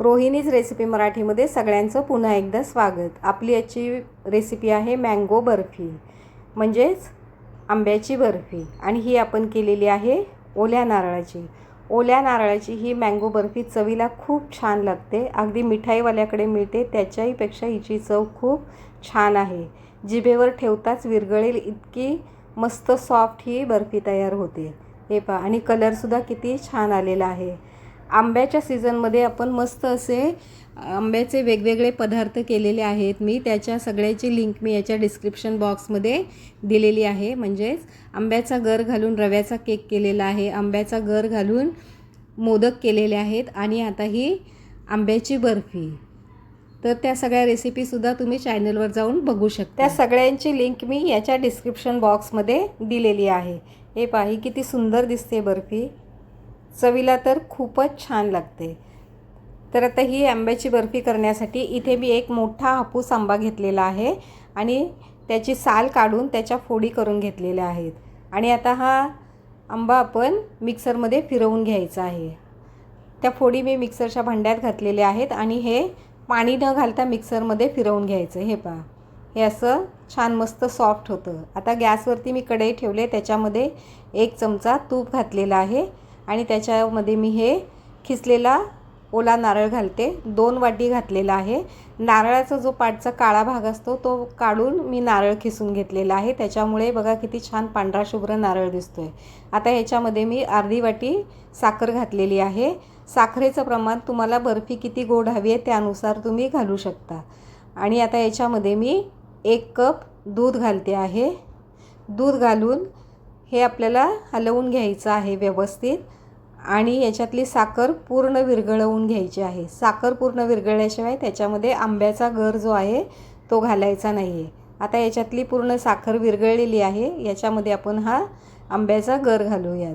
Rohini's recipe मराठीमध्ये सगळ्यांचं पुन्हा एकदा स्वागत. आपली याची रेसिपी आहे मँगो बर्फी म्हणजेच आंब्याची बर्फी. आणि ही आपण केलेली आहे ओल्या नारळाची. ओल्या नारळाची ही मँगो बर्फी चवीला खूप छान लागते. अगदी मिठाईवाल्याकडे मिळते त्याच्याहीपेक्षा हिची चव खूप छान आहे. जिभेवर ठेवताच विरगळेल इतकी मस्त सॉफ्ट ही बर्फी तयार होते. हे पहा आणि कलरसुद्धा किती छान आलेला आहे. आंब्याच्या सीझनमध्ये आपण मस्त असे आंब्याचे वेगवेगळे पदार्थ केलेले आहेत. मी त्याच्या सगळ्याची लिंक मी याच्या डिस्क्रिप्शन बॉक्समध्ये दिलेली आहे. म्हणजेच आंब्याचा गर घालून रव्याचा केक केलेला आहे. आंब्याचा गर घालून मोदक केलेले आहेत. आणि आता ही आंब्याची बर्फी. तर त्या सगळ्या रेसिपीसुद्धा तुम्ही चॅनलवर जाऊन बघू शकता. त्या सगळ्यांची लिंक मी याच्या डिस्क्रिप्शन बॉक्समध्ये दिलेली आहे. हे पाही किती सुंदर दिसते बर्फी. चवीला तर खूपच छान लागते. तर आता ही आंब्याची बर्फी करण्यासाठी इथे मी एक मोठा हापूस आंबा घेतलेला आहे आणि त्याची साल काढून त्याच्या फोडी करून घेतलेल्या आहेत. आणि आता हा आंबा आपण मिक्सरमध्ये फिरवून घ्यायचा आहे. त्या फोडी मी मिक्सरच्या भांड्यात घातलेल्या आहेत आणि हे पाणी न घालता मिक्सरमध्ये फिरवून घ्यायचं. हे पहा. हे असं छान मस्त सॉफ्ट होतं. आता गॅसवरती मी कढई ठेवले त्याच्यामध्ये एक चमचा तूप घातलेला आहे. आणि त्याच्यामध्ये मी हे खिसलेला ओला नारळ घालते. दोन वाटी घातलेला आहे. नारळाचा जो पाठचा काळा भाग असतो तो काढून मी नारळ खिसून घेतलेला आहे. त्याच्यामुळे बघा किती छान पांढरा शुभ्र नारळ दिसतो आहे आता ह्याच्यामध्ये मी अर्धी वाटी साखर घातलेली आहे. साखरेचं प्रमाण तुम्हाला बर्फी किती गोड हवी आहे त्यानुसार तुम्ही घालू शकता. आणि आता याच्यामध्ये मी एक कप दूध घालते आहे. दूध घालून हे आपल्याला हलवून घ्यायचं आहे व्यवस्थित. आणि याच्यातली साखर पूर्ण विरघळवून घ्यायची आहे. साखर पूर्ण विरघळल्याशिवाय त्याच्यामध्ये आंब्याचा गर जो आहे तो घालायचा नाही आहे आता याच्यातली पूर्ण साखर विरघळलेली आहे याच्यामध्ये आपण हा आंब्याचा गर घालूयात.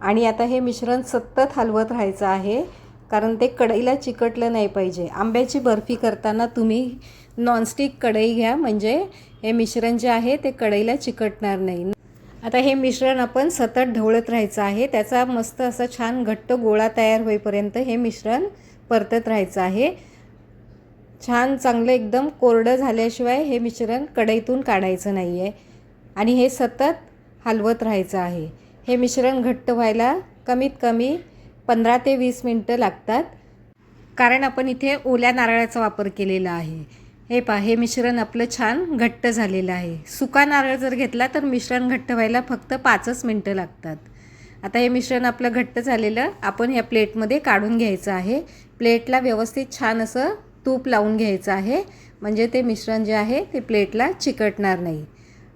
आणि आता हे मिश्रण सतत हलवत राहायचं आहे कारण ते कढईला चिकटलं नाही पाहिजे. आंब्याची बर्फी करताना तुम्ही नॉनस्टिक कढई घ्या म्हणजे हे मिश्रण जे आहे ते कढईला चिकटणार नाही. आता हे मिश्रण आपण सतत ढवळत राहायचं आहे. त्याचा मस्त असा छान घट्ट गोळा तयार होईपर्यंत हे मिश्रण परतत राहायचं आहे. छान चांगलं एकदम कोरडं झाल्याशिवाय हे मिश्रण कढईतून काढायचं नाही आहे आणि हे सतत हलवत राहायचं आहे. हे मिश्रण घट्ट व्हायला कमीत कमी पंधरा ते वीस मिनटं लागतात. कारण आपण इथे ओल्या नारळाचा वापर केलेला आहे. हे पहा हे मिश्रण आपलं छान घट्ट झालेलं आहे. सुका नारळ जर घेतला तर मिश्रण घट्ट व्हायला फक्त पाचच मिनटं लागतात. आता हे मिश्रण आपलं घट्ट झालेलं आपण ह्या प्लेटमध्ये काढून घ्यायचं आहे. प्लेटला व्यवस्थित छान असं तूप लावून घ्यायचं आहे. म्हणजे ते मिश्रण जे आहे ते प्लेटला चिकटणार नाही.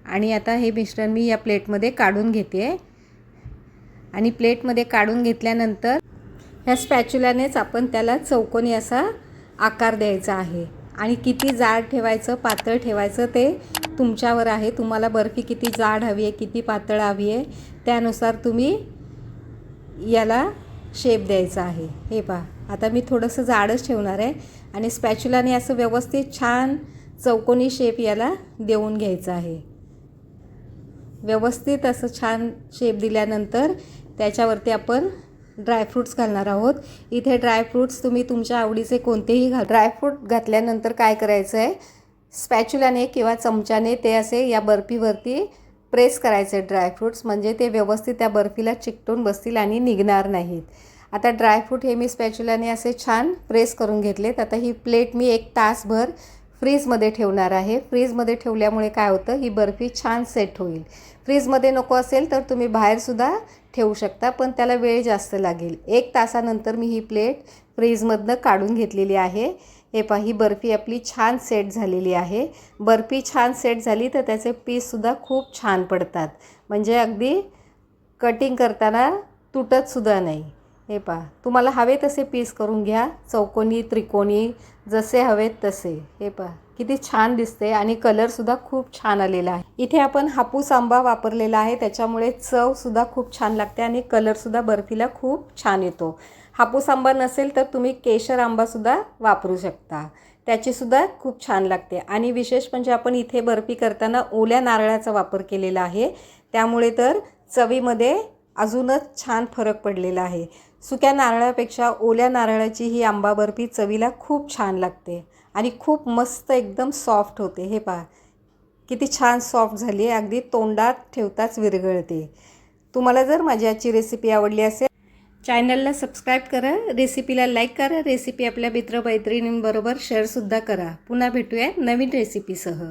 आणि आता हे मिश्रण मी या प्लेटमध्ये काढून घेते. आहे आणि प्लेटमध्ये काढून घेतल्यानंतर ह्या स्पॅच्युलानेच आपण त्याला चौकोनी असा आकार द्यायचा आहे. आणि किती जाड ठेवायचं पातळ ठेवायचं ते तुमच्यावर आहे. तुम्हाला बर्फी किती जाड हवी आहे किती पातळ हवी आहे त्यानुसार तुम्ही याला शेप द्यायचा आहे. हे पहा. आता मी थोडंसं जाडच ठेवणार आहे आणि स्पॅच्युलाने असं व्यवस्थित छान चौकोनी शेप याला देऊन घ्यायचा आहे. व्यवस्थित असं छान शेप दिल्यानंतर त्याच्यावरती आपण ड्रायफ्रूट्स घालणार आहोत. इथे ड्रायफ्रूट्स तुम्ही तुमच्या आवडीचे कोणतेही घाल. ड्रायफ्रूट घातल्यानंतर काय करायचं आहे? स्पॅच्युलाने किंवा चमच्याने ते असे या बर्फीवरती प्रेस करायचे ड्रायफ्रूट्स म्हणजे ते व्यवस्थित त्या बर्फीला चिकटून बसतील आणि निघणार नाहीत. आता ड्रायफ्रूट हे मी स्पॅच्युलाने असे छान प्रेस करून घेतलेत. आता ही प्लेट मी एक तासभर फ्रीजमध्ये ठेवणार आहे. फ्रीजमध्ये ठेवल्यामुळे काय होतं? ही बर्फी छान सेट होईल. फ्रीजमध्ये नको असेल तर तुम्ही बाहेरसुद्धा ठेवू शकता पण त्याला वेळ जास्त लागेल. एक तासानंतर मी ही प्लेट फ्रीजमधनं काढून घेतलेली आहे. हे पहा ही बर्फी आपली छान सेट झालेली आहे. बर्फी छान सेट झाली तर त्याचे पीससुद्धा खूप छान पडतात. म्हणजे अगदी कटिंग करताना तुटतसुद्धा नाही. हे पहा तुम्हाला हवे तसे पीस करून घ्या चौकोनी त्रिकोणी जसे हवेत तसे. हे पहा किती छान दिसते आणि कलरसुद्धा खूप छान आलेला आहे. इथे आपण हापूस आंबा वापरलेला आहे त्याच्यामुळे चवसुद्धा खूप छान लागते आणि कलरसुद्धा बर्फीला खूप छान येतो. हापूस आंबा नसेल तर तुम्ही केशर आंबासुद्धा वापरू शकता. त्याचीसुद्धा खूप छान लागते. आणि विशेष म्हणजे आपण इथे बर्फी करताना ओल्या नारळाचा वापर केलेला आहे. त्यामुळे तर चवीमध्ये अजूनच छान फरक पडलेला आहे. सुक्या नारळापेक्षा ओल्या नारळाची ही आंबा बर्फी चवीला खूप छान लागते आणि खूप मस्त एकदम सॉफ्ट होते. हे पहा किती छान सॉफ्ट झाली आहे. अगदी तोंडात ठेवताच विरघळते. तुम्हाला जर माझी आजची रेसिपी आवडली असेल चॅनलला सबस्क्राईब करा रेसिपीला लाईक करा रेसिपी आपल्या मित्रमैत्रिणींबरोबर शेअरसुद्धा करा. पुन्हा भेटूया नवीन रेसिपीसह